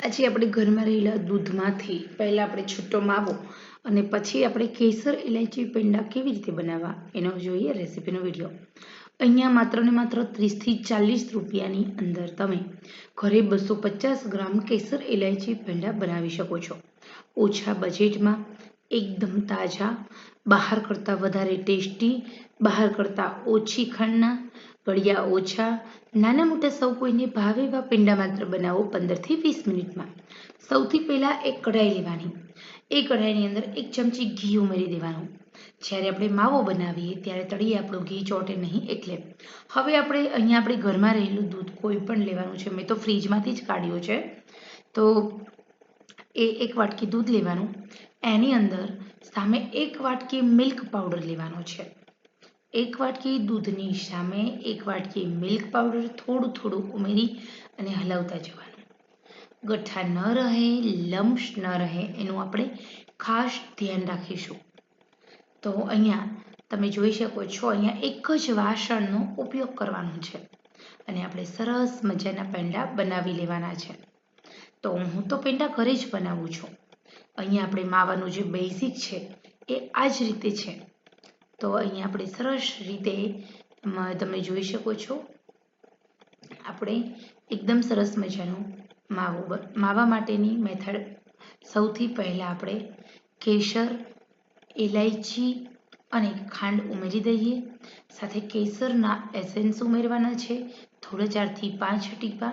આજે આપણે ઘરમાં રહેલા દૂધમાંથી પહેલાં આપણે છૂટો માવો અને પછી આપણે કેસર ઇલાયચી પેંડા કેવી રીતે બનાવવા એનો જોઈએ રેસીપીનો વીડિયો. અહીંયા માત્ર ને માત્ર ત્રીસથી ચાલીસ રૂપિયાની અંદર તમે ઘરે બસો પચાસ ગ્રામ કેસર ઇલાયચી પેંડા બનાવી શકો છો. ઓછા બજેટમાં એકદમ તાજા, બહાર કરતાં વધારે ટેસ્ટી, બહાર કરતાં ઓછી ખાંડના ગળ્યા ઓછા, નાના મોટા સૌ કોઈને ભાવે એવા પેંડા માત્ર બનાવો પંદરથી વીસ મિનિટમાં. સૌથી પહેલાં એક કઢાઈ લેવાની. એ કઢાઈની અંદર એક ચમચી ઘી ઉમેરી દેવાનું. જ્યારે આપણે માવો બનાવીએ ત્યારે તળીએ આપણું ઘી ચોટે નહીં એટલે. હવે આપણે અહીંયા આપણે ઘરમાં રહેલું દૂધ કોઈ પણ લેવાનું છે. મેં તો ફ્રીજમાંથી જ કાઢ્યું છે. તો એ એક વાટકી દૂધ લેવાનું. એની અંદર સામે એક વાટકી મિલ્ક પાવડર લેવાનો છે. એક વાટકી દૂધની સામે એક વાટકી મિલ્ક પાવડર થોડું થોડું ઉમેરી અને હલાવતા જવાનું. ગઠ્ઠા ન રહે, લમ્સ ન રહે, એનું આપણે ખાસ ધ્યાન રાખીશું. તો અહીંયા તમે જોઈ શકો છો, અહીંયા એક જ વાસણનો ઉપયોગ કરવાનો છે. અને આપણે સરસ મજાના પેંડા બનાવી લેવાના છે. તો હું તો પેંડા ઘરે જ બનાવું છું. અહીંયા આપણે માવાનું જે બેઝિક છે, એ આ જ રીતે છે. તો અહીંયા આપણે સરસ રીતે તમે જોઈ શકો છો. આપણે એકદમ સરસ મજાનું માવો માવા માટેની મેથડ સૌથી પહેલાં આપણે કેસર ઇલાયચી અને ખાંડ ઉમેરી દઈએ. સાથે કેસરના એસેન્સ ઉમેરવાના છે. થોડા ચારથી પાંચ ટીપા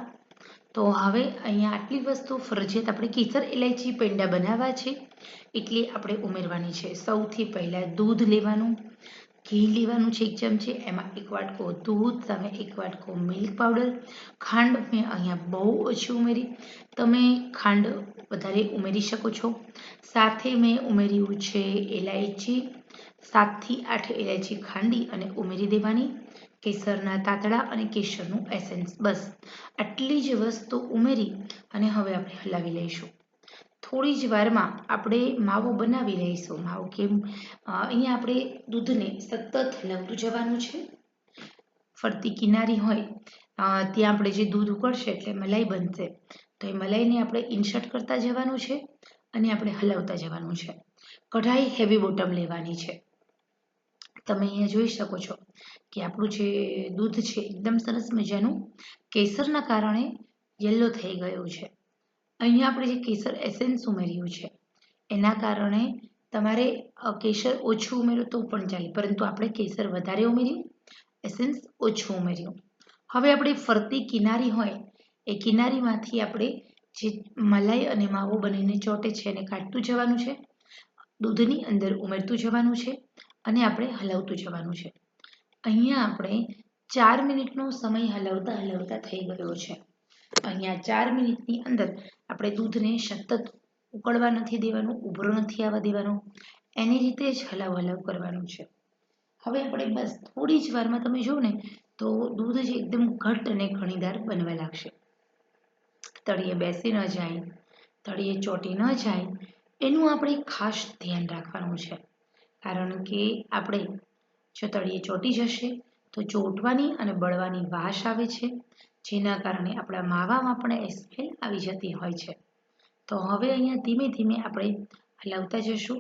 તો હવે અહીંયા આટલી વસ્તુ, ફરજિયાત આપણે કેસર ઇલાયચી પેંડા બનાવવા છે. એટલે આપણે ઉમેરવાની છે સૌથી પહેલાં દૂધ લેવાનું, ઘી લેવાનું છે એક ચમચી, એમાં એક વાટકો દૂધ, તમે એક વાટકો મિલ્ક પાવડર, ખાંડ મેં અહીંયા બહુ ઓછી ઉમેરી. તમે ખાંડ વધારે ઉમેરી શકો છો. સાથે મેં ઉમેર્યું છે ઇલાયચી સાતથી આઠ ઇલાયચી ખાંડી અને ઉમેરી દેવાની, કેસરના તાતડા અને કેસરનું એસેન્સ. બસ, આટલી જ વસ્તુ ઉમેરી અને હવે આપણે હલાવી લઈશું. થોડી જ વારમાં આપણે માવો બનાવી લઈશું. માવો કેમ? અહીંયા આપણે દૂધને સતત હલાવતું જવાનું છે. ફરતી કિનારી હોય ત્યાં આપણે જે દૂધ ઉકળશે એટલે મલાઈ બનશે. તો એ મલાઈને આપણે ઇન્સર્ટ કરતા જવાનું છે અને આપણે હલાવતા જવાનું છે. કઢાઈ હેવી બોટમ લેવાની છે. તમે અહીંયા જોઈ શકો છો કે આપણું જે દૂધ છે, એકદમ સરસ મજાનું કેસરના કારણે યલો થઈ ગયું છે. અહીંયા આપણે જે કેસર એસેન્સ ઉમેર્યું છે, એના કારણે તમારે કેસર ઓછું ઉમેર્યું તો પણ ચાલે, પરંતુ આપણે કેસર વધારે ઉમેર્યું એસેન્સ ઓછું ઉમેર્યું. હવે આપણે ફરતી કિનારી હોય, એ કિનારીમાંથી આપણે જે મલાઈ અને માવો બનીને ચોટે છે એને કાઢતું જવાનું છે, દૂધની અંદર ઉમેરતું જવાનું છે અને આપણે હલાવતું જવાનું છે. અહીંયા આપણે ચાર મિનિટનો સમય હલાવતા હલાવતા થઈ ગયો છે. અહીંયા ચાર મિનિટની અંદર આપણે દૂધને સતત ઉકળવા નથી દેવાનું, ઉભરો નથી આવવા દેવાનો. એની રીતે જ હલાવ હલાવ કરવાનું છે. હવે આપણે બસ થોડી જ વારમાં તમે જુઓ ને, તો દૂધ જ એકદમ ઘટ અને ઘણીદાર બનવા લાગશે. તળિયે બેસી ન જાય તળિયે ચોટી ન જાય, એનું આપણે ખાસ ધ્યાન રાખવાનું છે. કારણ કે આપણે જો તળિયે ચોટી જશે તો ચોટવાની અને બળવાની વાસ આવે છે, જેના કારણે આપણા માવામાં પણ સ્મેલ આવી જતી હોય છે. તો હવે અહીંયા ધીમે ધીમે આપણે હલાવતા જશું.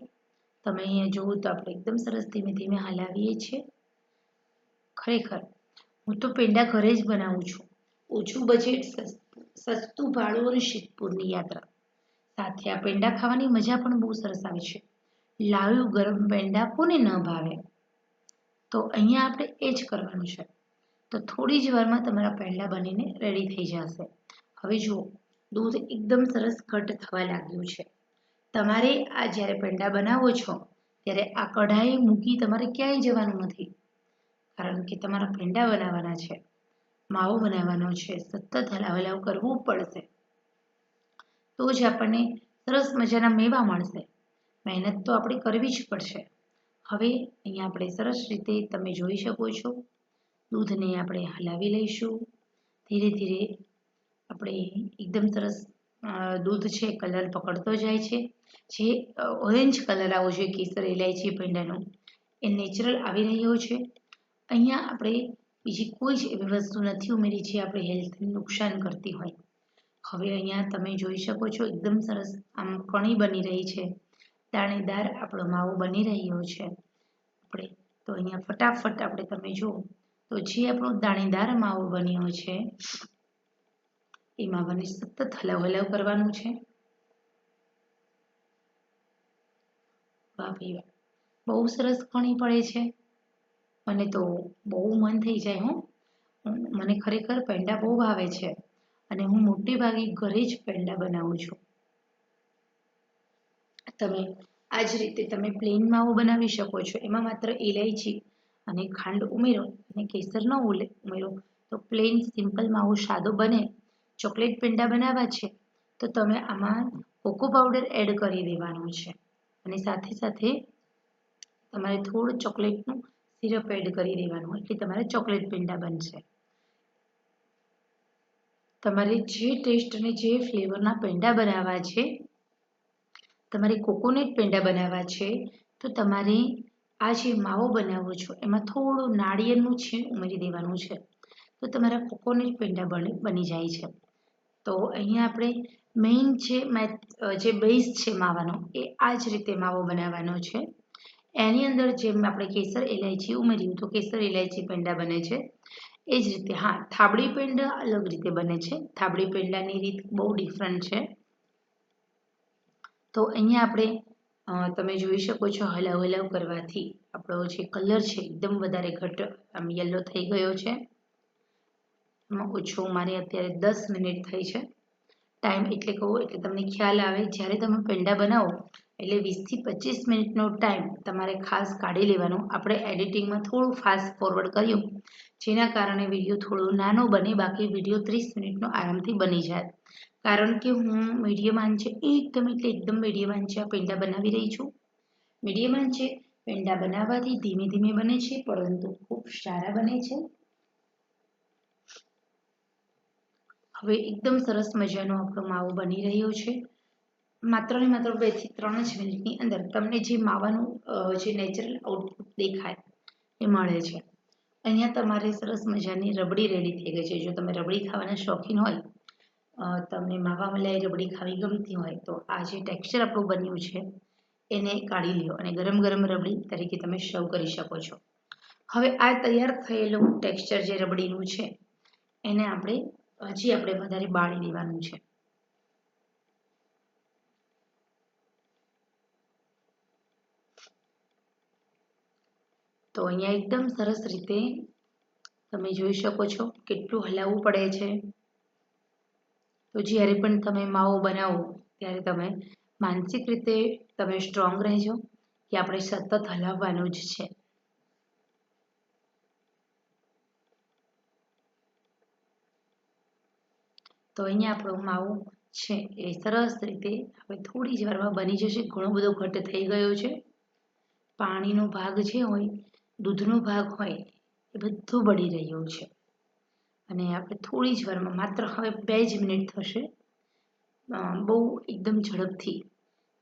તમે અહીંયા જુઓ તો આપણે એકદમ સરસ ધીમે ધીમે હલાવીએ છીએ. ખરેખર, હું તો પેંડા ઘરે જ બનાવું છું. ઓછું બજેટ સસ્તું ભાડું અને શીતપુરની યાત્રા. સાથે આ પેંડા ખાવાની મજા પણ બહુ સરસ આવે છે. લાવ્યું ગરમ પેંડા કોને ન ભાવે. તો અહીંયા આપણે એ જ કરવાનું છે. તો થોડી જ વારમાં તમારા પેંડા બનીને રેડી થઈ જશે. હવે જુઓ, દૂધ એકદમ સરસ ઘટ થવા લાગ્યું છે. તમારે આ જ્યારે પેંડા બનાવો છો, ત્યારે આ કઢાઈ મૂકી તમારે ક્યાંય જવાનું નથી. કારણ કે તમારા પેંડા બનાવવાના છે. માવો બનાવવાનો છે. સતત હલાવ હલાવ કરવું પડશે. તો જ આપણને સરસ મજાના મેવા મળશે. મહેનત તો આપણે કરવી જ પડશે. હવે અહીંયા આપણે સરસ રીતે તમે જોઈ શકો છો. દૂધને આપણે હલાવી લઈશું. ધીરે ધીરે આપણે એકદમ સરસ દૂધ છે, કલર પકડતો જાય છે. જે ઓરેન્જ કલર આવો જોઈએ, કેસર ઇલાયચી ભીંડાનો, એ નેચરલ આવી રહ્યો છે. અહીંયા આપણે બીજી કોઈ જ એવી વસ્તુ નથી ઉમેરી જે આપણે હેલ્થને નુકસાન કરતી હોય. હવે અહીંયા તમે જોઈ શકો છો, એકદમ સરસ આમ કણી બની રહી છે. દાણેદાર આપણો માવો બની રહ્યો છે. આપણે તો અહીંયા ફટાફટ આપણે તમે જુઓ, તો જે આપણો દાણેદાર માવો બન્યો છે, એ માવાને સતત હલાવ હલાવ કરવાનું છે. વાહ ભાઈ વાહ, બહુ સરસ ખણી પડે છે. મને તો બહુ મન થઈ જાય હું. મને ખરેખર પેંડા બહુ ભાવે છે. અને હું મોટે ભાગે ઘરે જ પેંડા બનાવું છું. તમે આ જ રીતે તમે પ્લેન માવો બનાવી શકો છો. એમાં માત્ર ઇલાયચી અને ખાંડ ઉમેરો અને કેસર ન ઉમેરો. તો પ્લેન સિમ્પલ માવો સાદો બને. ચોકલેટ પેંડા બનાવવા છે. તો તમે આમાં કોકો પાવડર એડ કરી દેવાનું છે. અને સાથે સાથે તમારે થોડું ચોકલેટનું સિરપ એડ કરી દેવાનું એટલે તમારે ચોકલેટ પેંડા બનશે. તમારે જે ટેસ્ટ અને જે ફ્લેવરના પેંડા બનાવવા છે તમારે કોકોનટ પેંડા બનાવવા છે, તો તમારે આ જે માવો બનાવો છો, એમાં થોડું નાળિયેરનું છીણ ઉમેરી દેવાનું છે. તો તમારા કોકોનટ પેંડા બને, બની જાય છે. તો અહીંયા આપણે મેઇન જે જે બેઝ છે માવાનો, એ આ જ રીતે માવો બનાવવાનો છે. એની અંદર જેમ આપણે કેસર ઇલાયચી ઉમેર્યું, તો કેસર ઇલાયચી પેંડા બને છે. એ જ રીતે, હા, થાબડી પેંડા અલગ રીતે બને છે. થાબડી પેંડાની રીત બહુ ડિફરન્ટ છે. તો અહીંયા આપણે તમે જોઈ શકો છો હલાવ હલાવ કરવાથી આપણો જે કલર છે એકદમ વધારે ઘટ, આમ યલો થઈ ગયો છે. એમાં ઓછો મારે અત્યારે દસ મિનિટ થઈ છે. ટાઈમ એટલે કહું, એટલે તમને ખ્યાલ આવે, જ્યારે તમે પેંડા બનાવો, એટલે વીસથી પચીસ મિનિટનો ટાઈમ તમારે ખાસ કાઢી લેવાનો. આપણે એડિટિંગમાં થોડું ફાસ્ટ ફોરવર્ડ કર્યું, જેના કારણે વીડિયો થોડો નાનો બને, બાકી વીડિયો ત્રીસ મિનિટનો આરામથી બની જાય. કારણ કે હું મીડિયમ છે એકદમ એટલે એકદમ મીડિયમ છે, આ પેંડા બનાવી રહી છું. મીડિયમ છે, પેંડા બનાવવાથી ધીમે ધીમે બને છે, પરંતુ ખૂબ સારા બને છે. હવે એકદમ સરસ મજાનો આપણો માવો બની રહ્યો છે. માત્ર ને માત્ર બેથી ત્રણ જ મિનિટની અંદર તમને જે માવાનું જે નેચરલ આઉટપુટ દેખાય, એ મળે છે. અહીંયા તમારે સરસ મજાની રબડી રેડી થઈ ગઈ છે. જો તમે રબડી ખાવાના શોખીન હોય તમને માવા મલાઈ રબડી ખાવી ગમતી હોય તો આ જે ટેક્સચર આપણું બન્યું છે, એને કાઢી લ્યો અને ગરમ ગરમ રબડી તરીકે તમે સર્વ કરી શકો છો. હવે આ તૈયાર થયેલું ટેક્સચર જે રબડીનું છે, એને આપણે હજી આપણે વધારે બાળી દેવાનું છે. તો અહીંયા એકદમ સરસ રીતે તમે જોઈ શકો છો કેટલું હલાવવું પડે છે. તો જ્યારે પણ તમે માવો બનાવો, ત્યારે તમે માનસિક રીતે તમે સ્ટ્રોંગ રહેજો કે આપણે સતત હલાવવાનું જ છે. તો અહીંયા આપણો માવો છે એ સરસ રીતે હવે થોડી જ વારમાં બની જશે, ઘણો બધો ઘટ થઈ ગયો છે. પાણીનો ભાગ જે હોય, દૂધનો ભાગ હોય, એ બધું બળી રહ્યું છે. અને આપણે થોડી જ વારમાં, માત્ર હવે બે જ મિનિટ થશે. બહુ એકદમ ઝડપથી.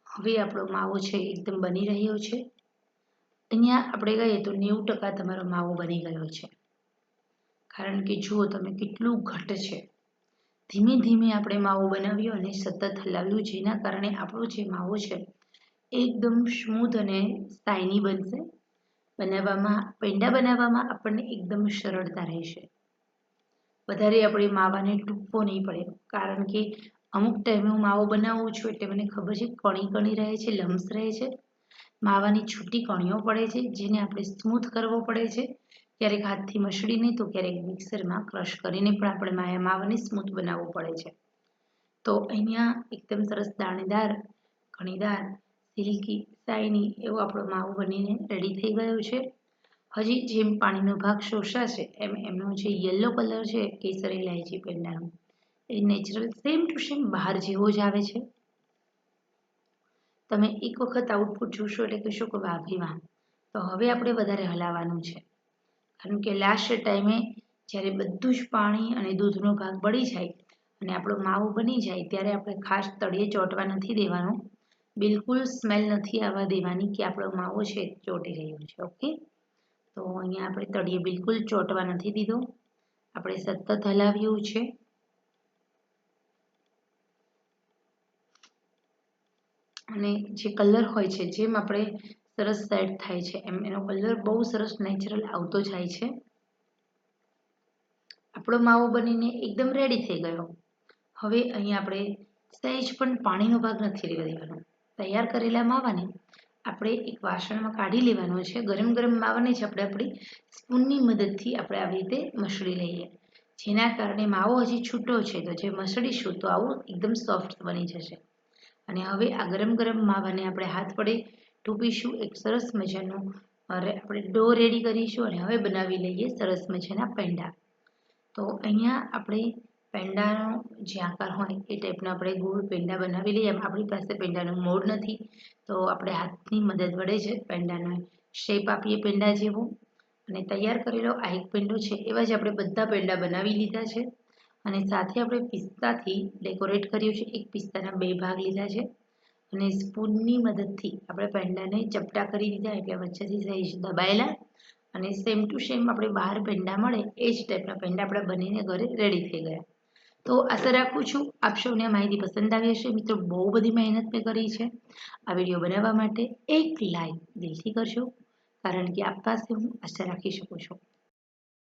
હવે આપણો માવો છે, એકદમ બની રહ્યો છે. અહીંયા આપણે કહીએ તો નેવું ટકા તમારો માવો બની ગયો છે. કારણ કે જુઓ તમે કેટલું ઘટ છે. ધીમે ધીમે આપણે માવો બનાવ્યો અને સતત હલાવ્યું, જેના કારણે આપણો જે માવો છે, એકદમ સ્મૂથ અને શાઇની બનશે. બનાવવામાં, પેંડા બનાવવામાં આપણને એકદમ સરળતા રહેશે. વધારે આપણે માવાને ટૂંકવો નહીં પડે. કારણ કે અમુક ટાઈમે હું માવો બનાવું છું એટલે મને ખબર છે કણી કણી રહે છે, લમ્સ રહે છે. માવાની છૂટી કણીઓ પડે છે, જેને આપણે સ્મૂથ કરવો પડે છે. ક્યારેક હાથથી મસળીને તો ક્યારેક મિક્સરમાં ક્રશ કરીને પણ આપણે માયા માવાને સ્મૂથ બનાવવું પડે છે. તો અહીંયા એકદમ સરસ દાણેદાર, ઘણીદાર, સિલ્કી શાઇની એવો આપણો માવો બનીને રેડી થઈ ગયો છે. હજી જેમ પાણીનો ભાગ શોષાશે, એમ એમનો જે યલો કલર છે, કેસરી ઇલાયચી પેંડાનો એ નેચરલ સેમ ટુ સેમ બહાર જેવો જ આવે છે. તમે એક વખત આઉટપુટ જોશો એટલે કહેશો કે વાહ તો હવે આપણે વધારે હલાવવાનું છે. કારણ કે લાસ્ટ ટાઈમે જ્યારે બધું જ પાણી અને દૂધનો ભાગ બળી જાય અને આપણો માવો બની જાય, ત્યારે આપણે ખાસ તળિયે ચોંટવા નથી દેવાનું. બિલકુલ સ્મેલ નથી આવવા દેવાની કે આપણો માવો છે, ચોંટી રહ્યો છે ઓકે તો અહીંયા આપણે તળિયે બિલકુલ ચોંટવા નથી દીધો. આપણે સતત હલાવ્યું છે. અને જે કલર હોય છે, જેમ આપણે સરસ સેટ થાય છે, એમ એનો કલર બહુ સરસ નેચરલ આવતો જાય છે. આપણો માવો બનીને એકદમ રેડી થઈ ગયો. હવે અહીં આપણે સહેજ પણ પાણીનો ભાગ નથી રહેવા દેવાનો તૈયાર કરેલા માવાને આપણે એક વાસણમાં કાઢી લેવાનો છે. ગરમ ગરમ માવાને જ આપણે આપણી સ્પૂનની મદદથી આપણે આવી રીતે મસળી લઈએ. જેના કારણે માવો હજી છૂટો છે, તો જે મસળીશું તો આવું એકદમ સોફ્ટ બની જશે. અને હવે આ ગરમ ગરમ માવાને આપણે હાથ વડે ટૂંપીશું એક સરસ મજાનું આપણે ડો રેડી કરીશું અને હવે બનાવી લઈએ સરસ મજાના પેંડા. તો અહીંયા આપણે પેંડાનો જે આકાર હોય એ ટાઈપના આપણે ગોળ પેંડા બનાવી લઈએ. આપણી પાસે પેંડાનો મોડ નથી. તો આપણે હાથની મદદ વડે જ પેંડાનો શેપ આપીએ પેંડા જેવો. અને તૈયાર કરેલો આ એક પેંડો છે, એવા જ આપણે બધા પેંડા બનાવી લીધા છે. અને સાથે આપણે પિસ્તાથી ડેકોરેટ કર્યું છે. એક પિસ્તાના બે ભાગ લીધા છે. અને સ્પૂનની મદદથી આપણે પેંડાને ચપટા કરી દીધા એટલે વચ્ચેથી સહેજ દબાયેલા. અને સેમ ટુ સેમ આપણે બહાર પેંડા મળે, એ જ ટાઈપના પેંડા આપણે બનીને ઘરે રેડી થઈ ગયા. તો આશા રાખું છું આપ સૌને માહિતી પસંદ આવી હશે. મિત્રો, બહુ બધી મહેનત મેં કરી છે. આ વીડિયો બનાવવા માટે એક લાઈક દિલથી કરશો કારણ કે આપ પાસે હું આશા રાખી શકું છું.